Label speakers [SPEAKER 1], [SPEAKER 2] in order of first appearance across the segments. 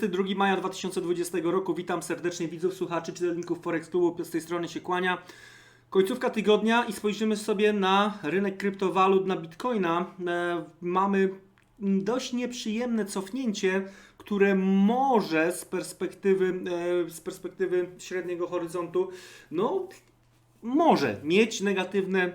[SPEAKER 1] 22 maja 2020 roku. Witam serdecznie widzów, słuchaczy, czytelników Forex Klubu. Z tej strony się kłania. Końcówka tygodnia i spojrzymy sobie na rynek kryptowalut, na Bitcoina. E, mamy dość nieprzyjemne cofnięcie, które może z perspektywy, e, z perspektywy średniego horyzontu, no może mieć negatywne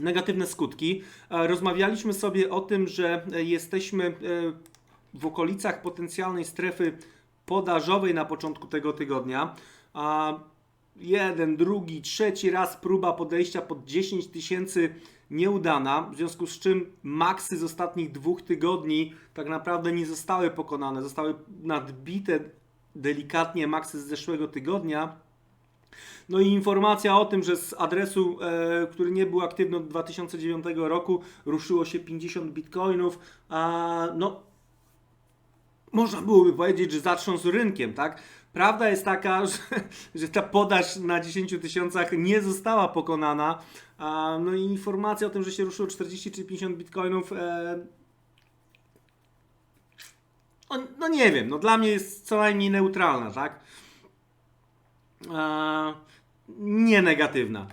[SPEAKER 1] negatywne skutki. E, Rozmawialiśmy sobie o tym, że jesteśmy w okolicach potencjalnej strefy podażowej na początku tego tygodnia. A jeden, drugi, trzeci raz próba podejścia pod 10 tysięcy nieudana, w związku z czym maksy z ostatnich dwóch tygodni tak naprawdę nie zostały pokonane, zostały nadbite delikatnie maksy z zeszłego tygodnia. No i informacja o tym, że z adresu, e, który nie był aktywny od 2009 roku, ruszyło się 50 bitcoinów. A, no, można byłoby powiedzieć, że zatrząsł rynkiem, tak? Prawda jest taka, że, że ta podaż na 10 tysiącach nie została pokonana. No i informacja o tym, że się ruszyło 40 czy 50 bitcoinów. E, no, no nie wiem, no dla mnie jest co najmniej neutralna, tak? e, nie negatywna.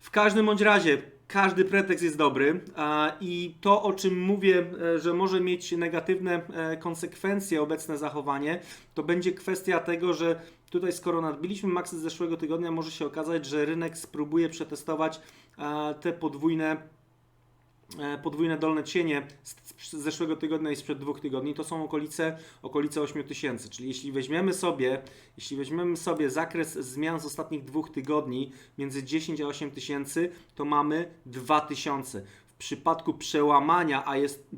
[SPEAKER 1] W każdym bądź razie, każdy pretekst jest dobry i to, o czym mówię, e, że może mieć negatywne e, konsekwencje obecne zachowanie, to będzie kwestia tego, że tutaj skoro nadbiliśmy maksy z zeszłego tygodnia, może się okazać, że rynek spróbuje przetestować te podwójne podwójne dolne cienie z zeszłego tygodnia i sprzed dwóch tygodni, to są okolice, okolice 8000. Czyli jeśli weźmiemy sobie, jeśli weźmiemy sobie zakres zmian z ostatnich dwóch tygodni między 10 a 8000, to mamy 2000. W przypadku przełamania, a jest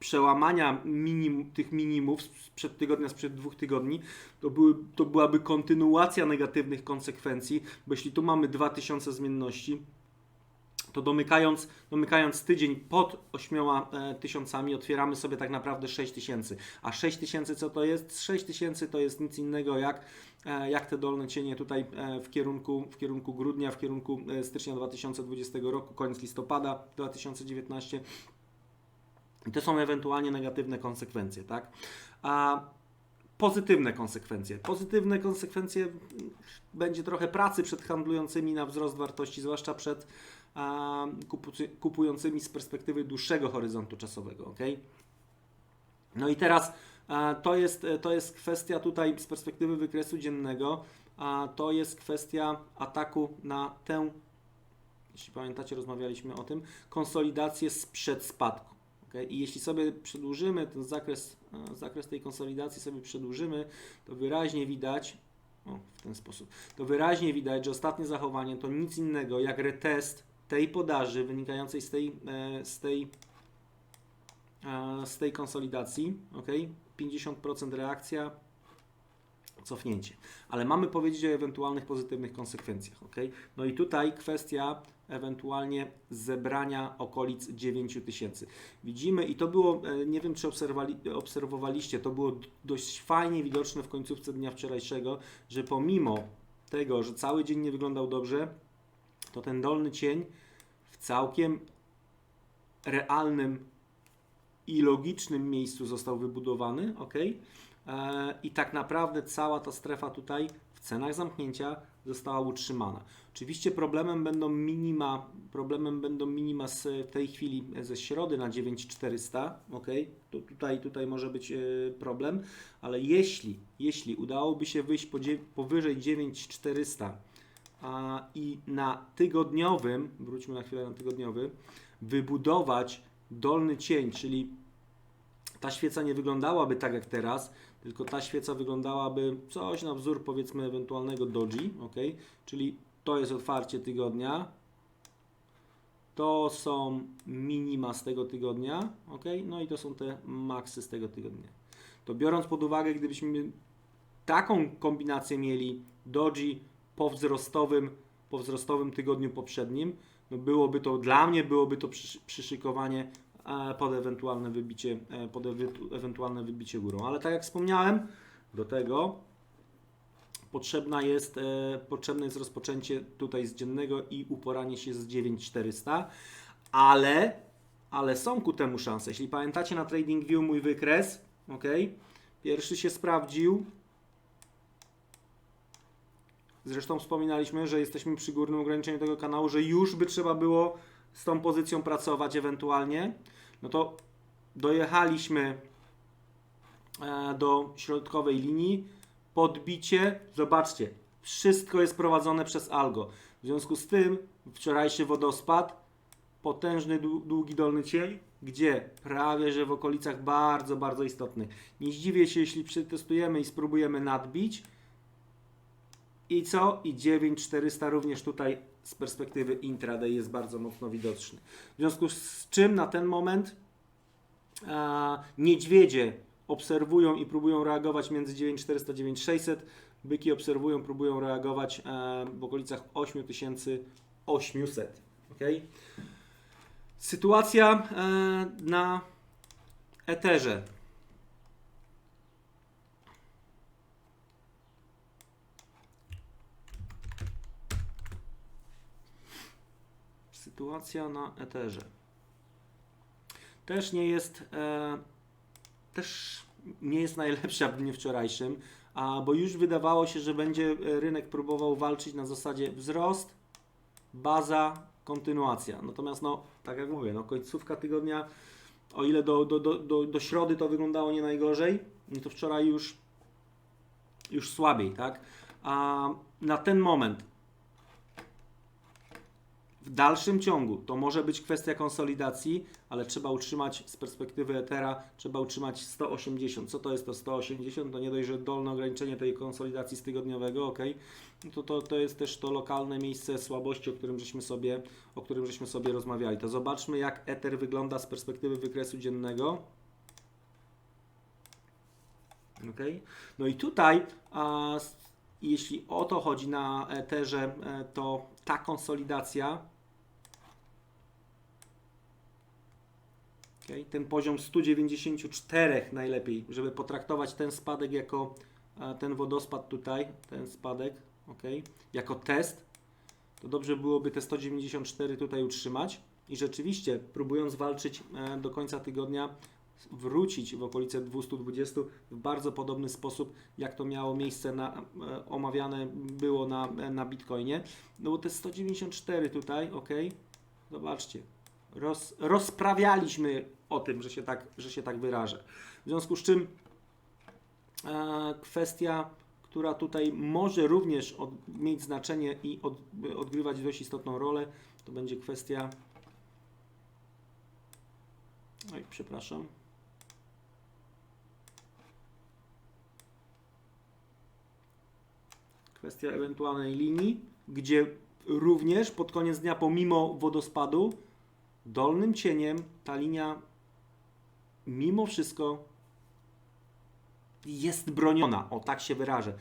[SPEAKER 1] przełamania minim, tych minimów sprzed tygodnia, sprzed dwóch tygodni, to, były, to byłaby kontynuacja negatywnych konsekwencji, bo jeśli tu mamy 2000 zmienności, to domykając, domykając tydzień pod 8 e, tysiącami otwieramy sobie tak naprawdę 6 tysięcy. A 6 tysięcy co to jest? 6 tysięcy to jest nic innego jak, e, jak te dolne cienie tutaj e, w kierunku, w kierunku grudnia, w kierunku stycznia 2020 roku, koniec listopada 2019. I to są ewentualnie negatywne konsekwencje, tak? A pozytywne konsekwencje. Pozytywne konsekwencje mm, będzie trochę pracy przed handlującymi na wzrost wartości, zwłaszcza przed kupującymi z perspektywy dłuższego horyzontu czasowego. ok? No i teraz a, to, jest, to jest kwestia tutaj z perspektywy wykresu dziennego, a to jest kwestia ataku na tę, jeśli pamiętacie, rozmawialiśmy o tym, konsolidację sprzed spadku. ok? I jeśli sobie przedłużymy ten zakres, a, zakres tej konsolidacji, sobie przedłużymy, to wyraźnie widać, o, w ten sposób. To wyraźnie widać, że ostatnie zachowanie to nic innego jak retest tej podaży wynikającej z tej, e, z tej, e, z tej konsolidacji. ok? 50% reakcja, cofnięcie. Ale mamy powiedzieć o ewentualnych pozytywnych konsekwencjach. ok? No i tutaj kwestia ewentualnie zebrania okolic 9000 tysięcy. Widzimy i to było, e, nie wiem czy obserwowali, obserwowaliście, to było dość fajnie widoczne w końcówce dnia wczorajszego, że pomimo tego, że cały dzień nie wyglądał dobrze, to ten dolny cień w całkiem realnym i logicznym miejscu został wybudowany, ok? E, I tak naprawdę cała ta strefa tutaj w cenach zamknięcia została utrzymana. Oczywiście problemem będą minima, problemem będą minima z w tej chwili ze środy na 9400, ok? Tutaj, tutaj może być e, problem, ale jeśli, jeśli udałoby się wyjść powyżej 9400 a, i na tygodniowym, wróćmy na chwilę na tygodniowy, wybudować dolny cień, czyli ta świeca nie wyglądałaby tak jak teraz, tylko ta świeca wyglądałaby coś na wzór powiedzmy ewentualnego doji, ok? Czyli to jest otwarcie tygodnia, to są minima z tego tygodnia, ok? No i to są te maksy z tego tygodnia. To biorąc pod uwagę, gdybyśmy taką kombinację mieli doji po wzrostowym, po wzrostowym tygodniu poprzednim, no byłoby to, dla mnie byłoby to przysz- przyszykowanie e, pod ewentualne wybicie, e, pod ewentualne wybicie górą. Ale tak jak wspomniałem, do tego potrzebna jest, e, potrzebne jest rozpoczęcie tutaj z dziennego i uporanie się z 9400, ale, ale są ku temu szanse. Jeśli pamiętacie na TradingView mój wykres, ok? Pierwszy się sprawdził. Zresztą wspominaliśmy, że jesteśmy przy górnym ograniczeniu tego kanału, że już by trzeba było z tą pozycją pracować ewentualnie. No to dojechaliśmy e, do środkowej linii. Podbicie, zobaczcie, wszystko jest prowadzone przez algo. W związku z tym wczorajszy wodospad, potężny, dłu- długi dolny cień, gdzie prawie że w okolicach bardzo, bardzo istotnych. Nie zdziwię się, jeśli przetestujemy i spróbujemy nadbić. I co? I 9400 również tutaj z perspektywy intraday jest bardzo mocno widoczny. W związku z czym na ten moment a, niedźwiedzie obserwują i próbują reagować między 9400 a 9600. Byki obserwują, próbują reagować e, w okolicach 8800. Okay? Sytuacja e, na Etherze. Sytuacja na Etherze. Też nie jest e, też nie jest najlepsza w dniu wczorajszym, a bo już wydawało się, że będzie e, rynek próbował walczyć na zasadzie wzrost, baza, kontynuacja. Natomiast no, tak jak mówię, no końcówka tygodnia, o ile do, do, do, do, do środy to wyglądało nie najgorzej, no to wczoraj już już słabiej, tak? A na ten moment w dalszym ciągu to może być kwestia konsolidacji, ale trzeba utrzymać z perspektywy Ethera, trzeba utrzymać 180. Co to jest to 180? To nie dość, że dolne ograniczenie tej konsolidacji z tygodniowego, ok? No To, to, to jest też to lokalne miejsce słabości, o którym żeśmy sobie, o którym żeśmy sobie rozmawiali. To zobaczmy, jak Ether wygląda z perspektywy wykresu dziennego. Ok? No i tutaj, a, jeśli o to chodzi na Etherze, e, to ta konsolidacja, okay, ten poziom 194 najlepiej, żeby potraktować ten spadek jako e, ten wodospad tutaj, ten spadek, ok, jako test, to dobrze byłoby te 194 tutaj utrzymać i rzeczywiście próbując walczyć e, do końca tygodnia wrócić w okolice 220 w bardzo podobny sposób, jak to miało miejsce na, e, omawiane było na, na Bitcoinie. No bo te 194 tutaj, ok, zobaczcie, roz, rozprawialiśmy o tym, że się tak, że się tak wyrażę. W związku z czym e, kwestia, która tutaj może również od, mieć znaczenie i od, odgrywać dość istotną rolę, to będzie kwestia. Oj, przepraszam. Kwestia ewentualnej linii, gdzie również pod koniec dnia, pomimo wodospadu, dolnym cieniem ta linia mimo wszystko jest broniona. O tak się wyrażę.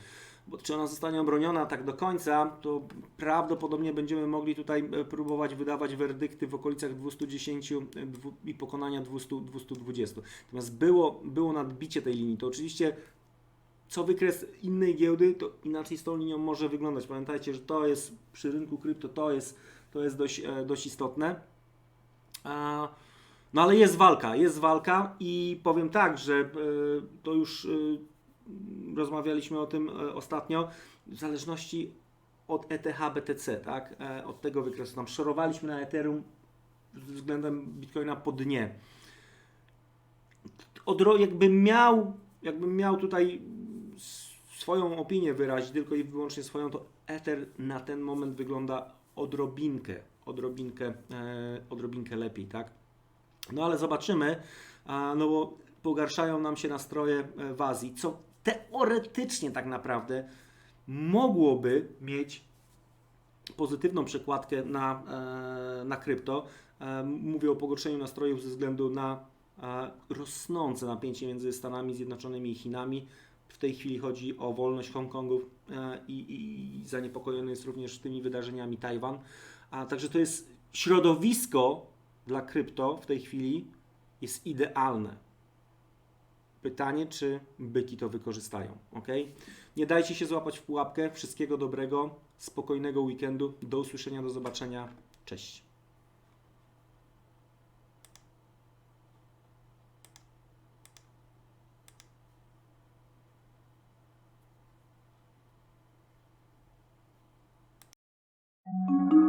[SPEAKER 1] Bo czy ona zostanie obroniona tak do końca, to prawdopodobnie będziemy mogli tutaj e, próbować wydawać werdykty w okolicach 210 e, i pokonania 200, 220. Natomiast było, było nadbicie tej linii. To oczywiście co wykres innej giełdy, to inaczej z tą linią może wyglądać. Pamiętajcie, że to jest przy rynku krypto, to jest, to jest dość, e, dość istotne. No ale jest walka, jest walka i powiem tak, że e, to już e, rozmawialiśmy o tym e, ostatnio, w zależności od ETH BTC, tak, od tego wykresu. Tam szorowaliśmy na Ethereum względem Bitcoina po dnie. Odro, jakbym miał, jakbym miał tutaj swoją opinię wyrazić, tylko i wyłącznie swoją, to Ether na ten moment wygląda odrobinkę, odrobinkę, e, odrobinkę lepiej, tak? No ale zobaczymy, no bo pogarszają nam się nastroje e, w Azji, co teoretycznie tak naprawdę mogłoby mieć pozytywną przekładkę na, e, na krypto. Mówię o pogorszeniu nastrojów ze względu na rosnące napięcie między Stanami Zjednoczonymi i Chinami. W tej chwili chodzi o wolność Hongkongu e, i, i zaniepokojony jest również tymi wydarzeniami Tajwan. A także to jest środowisko dla krypto w tej chwili jest idealne. Pytanie, czy byki to wykorzystają, ok? Nie dajcie się złapać w pułapkę. Wszystkiego dobrego, spokojnego weekendu. Do usłyszenia, do zobaczenia. Cześć. thank you